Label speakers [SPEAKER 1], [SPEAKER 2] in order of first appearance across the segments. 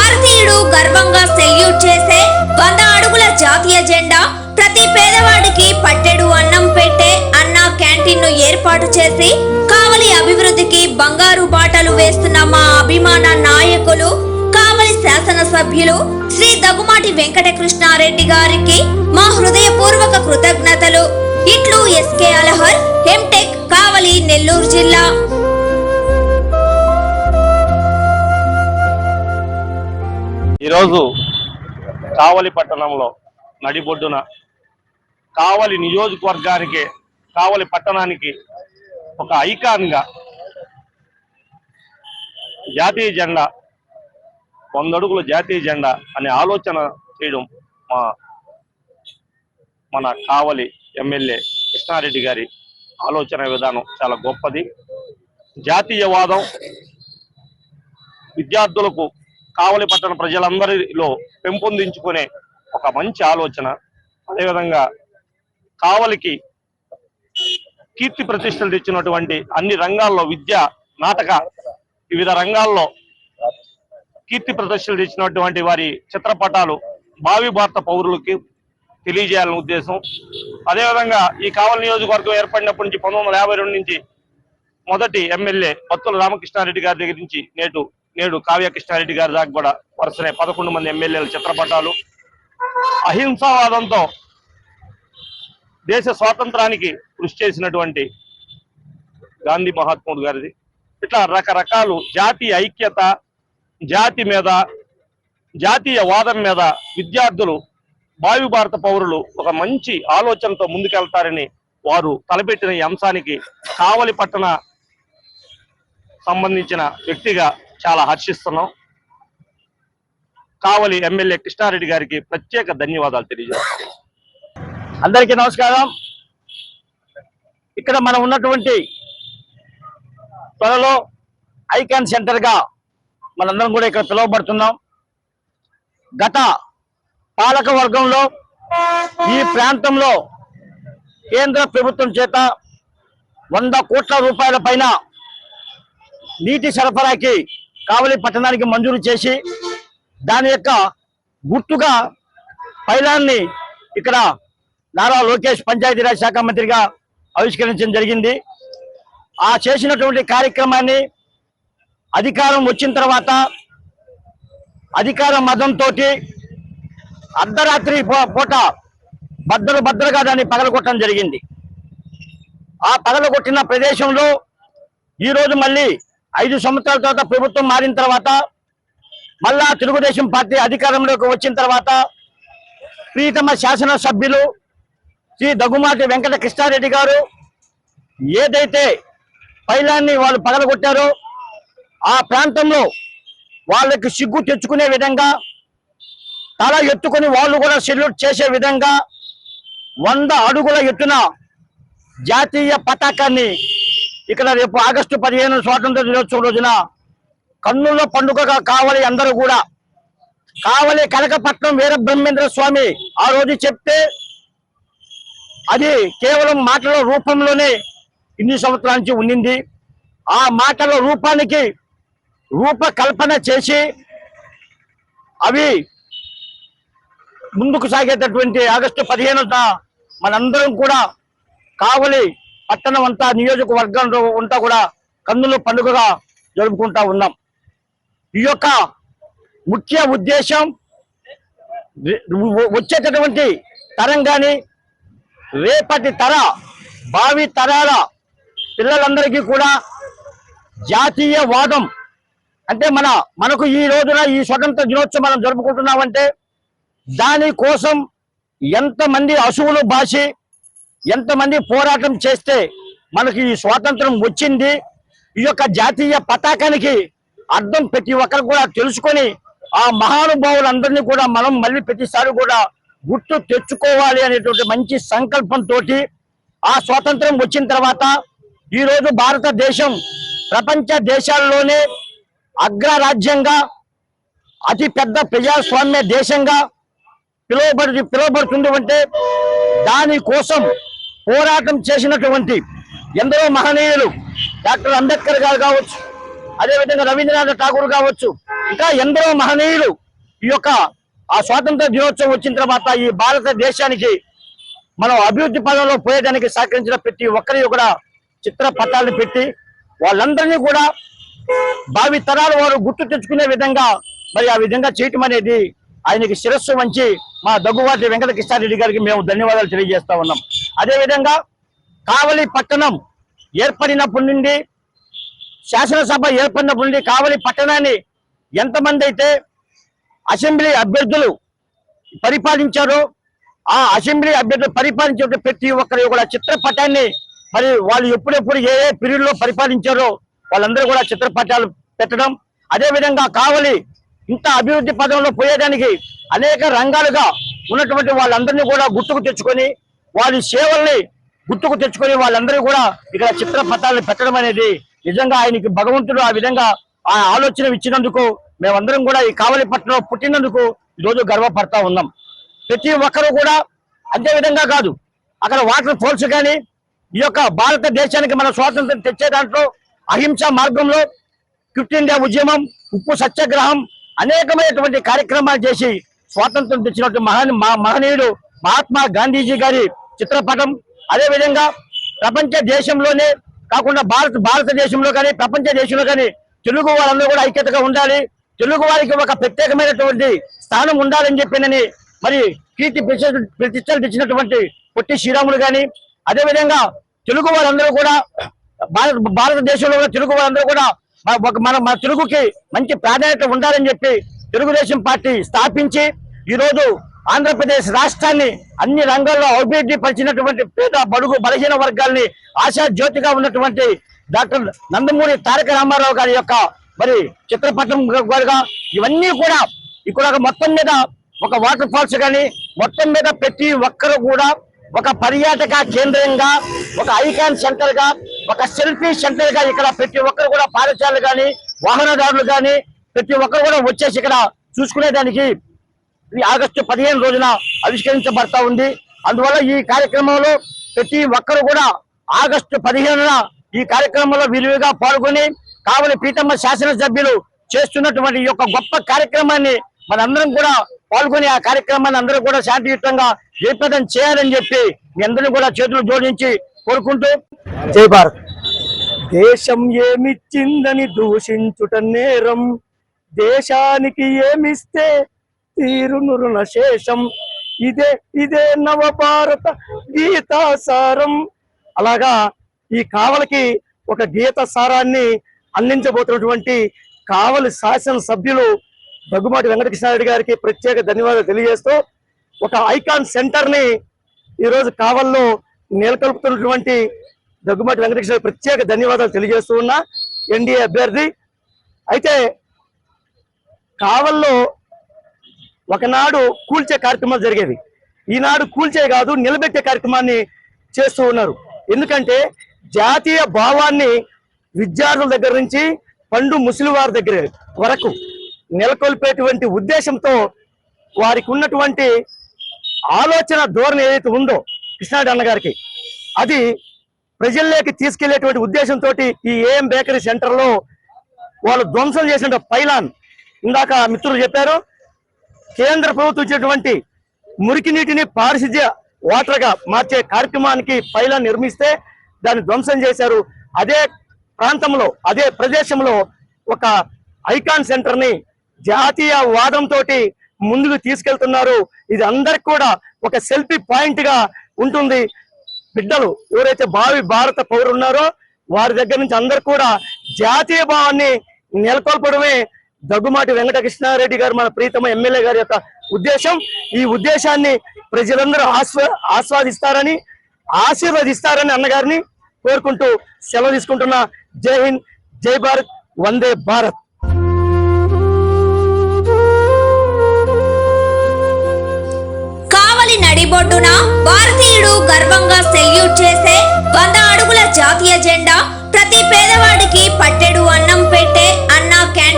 [SPEAKER 1] భారతీయుడు గర్వంగా సెల్యూట్ చేసే వంద అడుగుల జాతీయ జెండా ప్రతి పేదవాడికి పట్టెడు అన్నం పెట్టే అన్న క్యాంటీన్ను ఏర్పాటు చేసి కావలి అభివృద్ధికి బంగారు బాటలు వేస్తున్న మా అభిమాన నాయకులు కావలి శాసనసభ్యులు శ్రీ దగ్గుమాటి వెంకటకృష్ణారెడ్డి గారికి మా హృదయపూర్వక కృతజ్ఞతలు. ఇట్లు ఎస్కే అలహర్ ఎంటెక్ కావలి నెల్లూరు జిల్లా.
[SPEAKER 2] ఈరోజు కావలి పట్టణంలో నడిబొడ్డున కావలి నియోజకవర్గానికి కావలి పట్టణానికి ఒక ఐకాన్గా జాతీయ జెండా వందడుగుల జాతీయ జెండా అనే ఆలోచన చేయడం మా మన కావలి ఎమ్మెల్యే కృష్ణారెడ్డి గారి ఆలోచన విధానం చాలా గొప్పది. జాతీయవాదం విద్యార్థులకు కావలి పట్టణ ప్రజలందరిలో పెంపొందించుకునే ఒక మంచి ఆలోచన. అదేవిధంగా కావలికి కీర్తి ప్రతిష్టలు తెచ్చినటువంటి అన్ని రంగాల్లో విద్య నాటక వివిధ రంగాల్లో కీర్తి ప్రదర్శనలు తెచ్చినటువంటి వారి చిత్రపటాలు భావి భారత పౌరులకి తెలియజేయాలనే ఉద్దేశం. అదేవిధంగా ఈ కావలి నియోజకవర్గం ఏర్పడినప్పటి నుంచి పంతొమ్మిది యాభై రెండు నుంచి మొదటి ఎమ్మెల్యే బత్తుల రామకృష్ణారెడ్డి గారి దగ్గర నుంచి నేటు నేడు కావ్య కృష్ణారెడ్డి గారి దాకా కూడా వరుసనే పదకొండు మంది ఎమ్మెల్యేల చిత్రపటాలు. అహింసావాదంతో దేశ స్వాతంత్రానికి కృషి చేసినటువంటి గాంధీ మహాత్ముడు గారిది. ఇట్లా రకరకాలు జాతీయ ఐక్యత జాతి మీద జాతీయ వాదం మీద విద్యార్థులు భావి భారత పౌరులు ఒక మంచి ఆలోచనతో ముందుకెళ్తారని వారు తలపెట్టిన ఈ అంశానికి కావలి పట్టణ సంబంధించిన వ్యక్తిగా చాలా హర్షిస్తున్నాం. కావలి ఎమ్మెల్యే కృష్ణారెడ్డి గారికి ప్రత్యేక ధన్యవాదాలు తెలియజేస్తాం
[SPEAKER 3] అందరికీ నమస్కారం. ఇక్కడ మనం ఉన్నటువంటి త్వరలో ఐకాన్ సెంటర్గా మనందరం కూడా ఇక్కడ పిలువబడుతున్నాం. గత పాలక వర్గంలో ఈ ప్రాంతంలో కేంద్ర ప్రభుత్వం చేత వంద కోట్ల రూపాయల పైన నీటి సరఫరాకి కావలి పట్టణానికి మంజూరు చేసి దాని యొక్క గుర్తుగా పైలాన్ని ఇక్కడ నారా లోకేష్ పంచాయతీరాజ్ శాఖ మంత్రిగా ఆవిష్కరించడం జరిగింది. ఆ చేసినటువంటి కార్యక్రమాన్ని అధికారం వచ్చిన తర్వాత అధికార మదంతో అర్ధరాత్రి పూట బద్దలు బద్దలుగా దాన్ని పగలగొట్టడం జరిగింది. ఆ పగలగొట్టిన ప్రదేశంలో ఈరోజు మళ్ళీ ఐదు సంవత్సరాల తర్వాత ప్రభుత్వం మారిన తర్వాత మళ్ళా తెలుగుదేశం పార్టీ అధికారంలోకి వచ్చిన తర్వాత ప్రీతమ శాసన సభ్యులు శ్రీ దగ్గుమాటి వెంకట కృష్ణారెడ్డి గారు ఏదైతే పైలాన్ని వాళ్ళు పగలగొట్టారో ఆ ప్రాంతంలో వాళ్ళకి సిగ్గు తెచ్చుకునే విధంగా తల ఎత్తుకొని వాళ్ళు కూడా సెల్యూట్ చేసే విధంగా వంద అడుగుల ఎత్తున జాతీయ పతాకాన్ని ఇక్కడ రేపు ఆగస్టు పదిహేను స్వాతంత్ర దినోత్సవం రోజున కన్నుల పండుగగా కావాలి అందరూ కూడా. కావలి కనకపట్నం వీర బ్రహ్మేంద్ర స్వామి ఆ రోజు చెప్తే అది కేవలం మాటల రూపంలోనే ఇన్ని సంవత్సరాల నుంచి ఉండింది. ఆ మాటల రూపానికి రూపకల్పన చేసి అవి ముందుకు సాగేటటువంటి ఆగస్టు పదిహేను మనందరం కూడా కావలి పట్టణం అంతా నియోజకవర్గంలో ఉంటా కూడా కన్నుల పండుగగా జరుపుకుంటా ఉన్నాం. ఈ యొక్క ముఖ్య ఉద్దేశం వచ్చేటటువంటి తరం కానీ రేపటి తర భావి తరాల పిల్లలందరికీ కూడా జాతీయ వాదం అంటే మన మనకు ఈ రోజున ఈ స్వతంత్ర దినోత్సవం మనం జరుపుకుంటున్నామంటే దాని కోసం ఎంతమంది అసువులు బాసి ఎంతమంది పోరాటం చేస్తే మనకి ఈ స్వాతంత్రం వచ్చింది? ఈ యొక్క జాతీయ పతాకానికి అర్థం ప్రతి ఒక్కరు కూడా తెలుసుకొని ఆ మహానుభావులందరినీ కూడా మనం మళ్ళీ ప్రతిసారి కూడా గుర్తు తెచ్చుకోవాలి అనేటువంటి మంచి సంకల్పంతో ఆ స్వాతంత్రం వచ్చిన తర్వాత ఈ రోజు భారతదేశం ప్రపంచ దేశాల్లోనే అగ్రరాజ్యంగా అతి పెద్ద ప్రజాస్వామ్య దేశంగా పిలువబడి పిలువబడుతుంది అంటే దాని కోసం పోరాటం చేసినటువంటి ఎందరో మహనీయులు డాక్టర్ అంబేద్కర్ గారు కావచ్చు అదేవిధంగా రవీంద్రనాథ్ ఠాగూర్ కావచ్చు ఇంకా ఎందరో మహనీయులు ఈ యొక్క ఆ స్వాతంత్ర దినోత్సవం వచ్చిన తర్వాత ఈ భారతదేశానికి మనం అభివృద్ధి పదంలో పోయేదానికి సహకరించిన ప్రతి ఒక్కరి కూడా చిత్ర పటాలను పెట్టి వాళ్ళందరినీ కూడా భావి తరాలు వారు గుర్తు తెచ్చుకునే విధంగా మరి ఆ విధంగా చేయటం అనేది ఆయనకి శిరస్సు వంచి మా దగ్గుబాటి వెంకట కిషారెడ్డి గారికి మేము ధన్యవాదాలు తెలియజేస్తా ఉన్నాం. అదేవిధంగా కావలి పట్టణం ఏర్పడినప్పటి నుండి శాసనసభ ఏర్పడినప్పటి నుండి కావలి పట్టణాన్ని ఎంతమంది అయితే అసెంబ్లీ అభ్యర్థులు పరిపాలించారో ఆ అసెంబ్లీ అభ్యర్థులు పరిపాలించే ప్రతి ఒక్కరి కూడా చిత్రపటాన్ని మరి వాళ్ళు ఎప్పుడెప్పుడు ఏ ఏ పీరియడ్లో పరిపాలించారో వాళ్ళందరూ కూడా చిత్రపటాలు పెట్టడం. అదే విధంగా కావలి ఇంత అభివృద్ధి పదంలో పోయేదానికి అనేక రంగాలుగా ఉన్నటువంటి వాళ్ళందరినీ కూడా గుర్తుకు తెచ్చుకొని వారి సేవల్ని గుర్తుకు తెచ్చుకొని వాళ్ళందరూ కూడా ఇక్కడ చిత్రపటాలను పెట్టడం అనేది నిజంగా ఆయనకి భగవంతుడు ఆ విధంగా ఆ ఆలోచన ఇచ్చినందుకు మేమందరం కూడా ఈ కావలిపట్నంలో పుట్టినందుకు ఈరోజు గర్వపడతా ఉన్నాం. ప్రతి ఒక్కరూ కూడా అదే విధంగా కాదు అక్కడ వాటర్ ఫోల్స్ కానీ ఈ యొక్క భారతదేశానికి మన స్వాతంత్రం తెచ్చే దాంట్లో అహింస మార్గంలో క్విట్ ఇండియా ఉద్యమం ఉప్పు సత్యాగ్రహం అనేకమైనటువంటి కార్యక్రమాలు చేసి స్వాతంత్రం తెచ్చినటువంటి మహా మా- మహనీయుడు మహాత్మా గాంధీజీ గారి చిత్రపటం. అదే విధంగా ప్రపంచ దేశంలోనే కాకుండా భారత భారతదేశంలో కానీ ప్రపంచ దేశంలో కానీ తెలుగు వాళ్ళందరూ కూడా ఐక్యతగా ఉండాలి. తెలుగు వారికి ఒక ప్రత్యేకమైనటువంటి స్థానం ఉండాలని చెప్పినని మరి కీర్తి ప్రతిష్ట- ప్రతిష్టలు తెచ్చినటువంటి పొట్టి శ్రీరాములు కానీ అదే విధంగా తెలుగు వారందరూ కూడా భారత భారతదేశంలో ఉన్న తెలుగు వారందరూ కూడా ఒక మన మన తెలుగుకి మంచి ప్రాధాన్యత ఉండాలని చెప్పి తెలుగుదేశం పార్టీ స్థాపించి ఈరోజు ఆంధ్రప్రదేశ్ రాష్ట్రాన్ని అన్ని రంగాల్లో అభివృద్ధి పరిచినటువంటి పేద బడుగు బలహీన వర్గాల్ని ఆశా జ్యోతిగా ఉన్నటువంటి డాక్టర్ నందమూరి తారక రామారావు గారి యొక్క మరి చిత్రపటం గారుగా ఇవన్నీ కూడా ఇక్కడ మొత్తం మీద ఒక వాటర్ ఫాల్స్ కానీ మొత్తం మీద ప్రతి ఒక్కరు కూడా ఒక పర్యాటక కేంద్రంగా ఒక ఐకాన్ సెంటర్గా ఒక సెల్ఫీ సెంటర్గా ఇక్కడ ప్రతి ఒక్కరు కూడా పాఠశాలలు కానీ వాహనదారులు కానీ ప్రతి ఒక్కరు కూడా వచ్చేసి ఇక్కడ చూసుకునేదానికి ఈ ఆగస్టు పదిహేను రోజున ఆవిష్కరించబడతా ఉంది. అందువల్ల ఈ కార్యక్రమంలో ప్రతి ఒక్కరు కూడా ఆగస్టు పదిహేనున ఈ కార్యక్రమంలో విలువగా పాల్గొని కావలి పీతమ్మ శాసనసభ్యులు చేస్తున్నటువంటి ఈ యొక్క గొప్ప కార్యక్రమాన్ని మనందరం కూడా పాల్గొని ఆ కార్యక్రమాన్ని అందరూ కూడా శాంతియుతంగా జయప్రదం చేయాలని చెప్పి మీ అందరినీ కూడా చేతులు జోడించి కోరుకుంటూ. జై భారత్. దేశం ఏమిచ్చిందని దూషించుట నేరం దేశానికి ఏమిస్తే తీరునురున శేషం ఇదే ఇదే నవ భారత గీతాసారం. అలాగా ఈ కావలికి ఒక గీత సారాన్ని అందించబోతున్నటువంటి కావలి శాసన సభ్యులు దగ్గుమాటి వెంకటకృష్ణారెడ్డి గారికి ప్రత్యేక ధన్యవాదాలు తెలియజేస్తూ ఒక ఐకాన్ సెంటర్ని ఈరోజు కావల్లో నెలకొల్పుతున్నటువంటి దగ్గుమాటి వెంకటకృష్ణ ప్రత్యేక ధన్యవాదాలు తెలియజేస్తూ ఉన్నా. ఎన్డీఏ అభ్యర్థి. అయితే కావల్లో ఒకనాడు కూల్చే కార్యక్రమాలు జరిగేవి. ఈనాడు కూల్చే కాదు నిలబెట్టే కార్యక్రమాన్ని చేస్తూ ఉన్నారు. ఎందుకంటే జాతీయ భావాన్ని విద్యార్థుల దగ్గర నుంచి పండు ముసలి వారి దగ్గర వరకు నెలకొల్పేటువంటి ఉద్దేశంతో వారికి ఉన్నటువంటి ఆలోచన ధోరణి ఏదైతే ఉందో కృష్ణాడు అన్నగారికి అది ప్రజల్లోకి తీసుకెళ్ళేటువంటి ఉద్దేశంతో ఈ ఏఎం బేకరీ సెంటర్లో వాళ్ళు ధ్వంసం చేసిన పైలాన్ ఇందాక మిత్రులు చెప్పారు కేంద్ర ప్రభుత్వం ఇచ్చేటువంటి మురికి నీటిని పారిశుద్ధ్య వాటర్గా మార్చే కార్యక్రమానికి పైలా నిర్మిస్తే దాన్ని ధ్వంసం చేశారు. అదే ప్రాంతంలో అదే ప్రదేశంలో ఒక ఐకాన్ సెంటర్ని జాతీయ వాదంతో ముందుకు తీసుకెళ్తున్నారు. ఇది అందరికి కూడా ఒక సెల్ఫీ పాయింట్గా ఉంటుంది. బిడ్డలు ఎవరైతే భావి భారత పౌరులు ఉన్నారో వారి దగ్గర నుంచి అందరు కూడా జాతీయ భావాన్ని నెలకొల్పడమే దగ్గుమాటి వెంకటకృష్ణారెడ్డి గారు మన ప్రీతమ ఎమ్మెల్యే గారి యొక్క ఉద్దేశం. ఈ ఉద్దేశాన్ని ప్రజలందరూ ఆస్వా ఆస్వాదిస్తారని ఆశీర్వదిస్తారని అన్నగారిని కోరుకుంటూ సెలవు తీసుకుంటున్న జై హింద్ జై భారత్ వందే భారత్.
[SPEAKER 1] కావలి నడిబొడ్డున భారతీయుడు గర్వంగా సెల్యూట్ చేసే వంద అడుగుల జాతీయ జెండా ప్రతి పేదవాడికి పట్టెడు అన్నం పెట్టే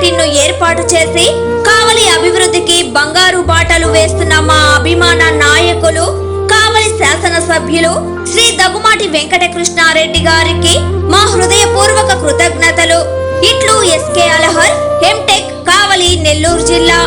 [SPEAKER 1] అన్న క్యాంటీన్ ఏర్పాటు చేసి కావలి అభివృద్ధికి బంగారు బాటలు వేస్తున్న మా అభిమాన నాయకులు కావలి శాసనసభ్యులు శ్రీ దగ్గుమాటి వెంకటకృష్ణారెడ్డి గారికి మా హృదయపూర్వక కృతజ్ఞతలు. ఇట్లు ఎస్కే అలహర్ ఎంటెక్ కావలి నెల్లూరు జిల్లా.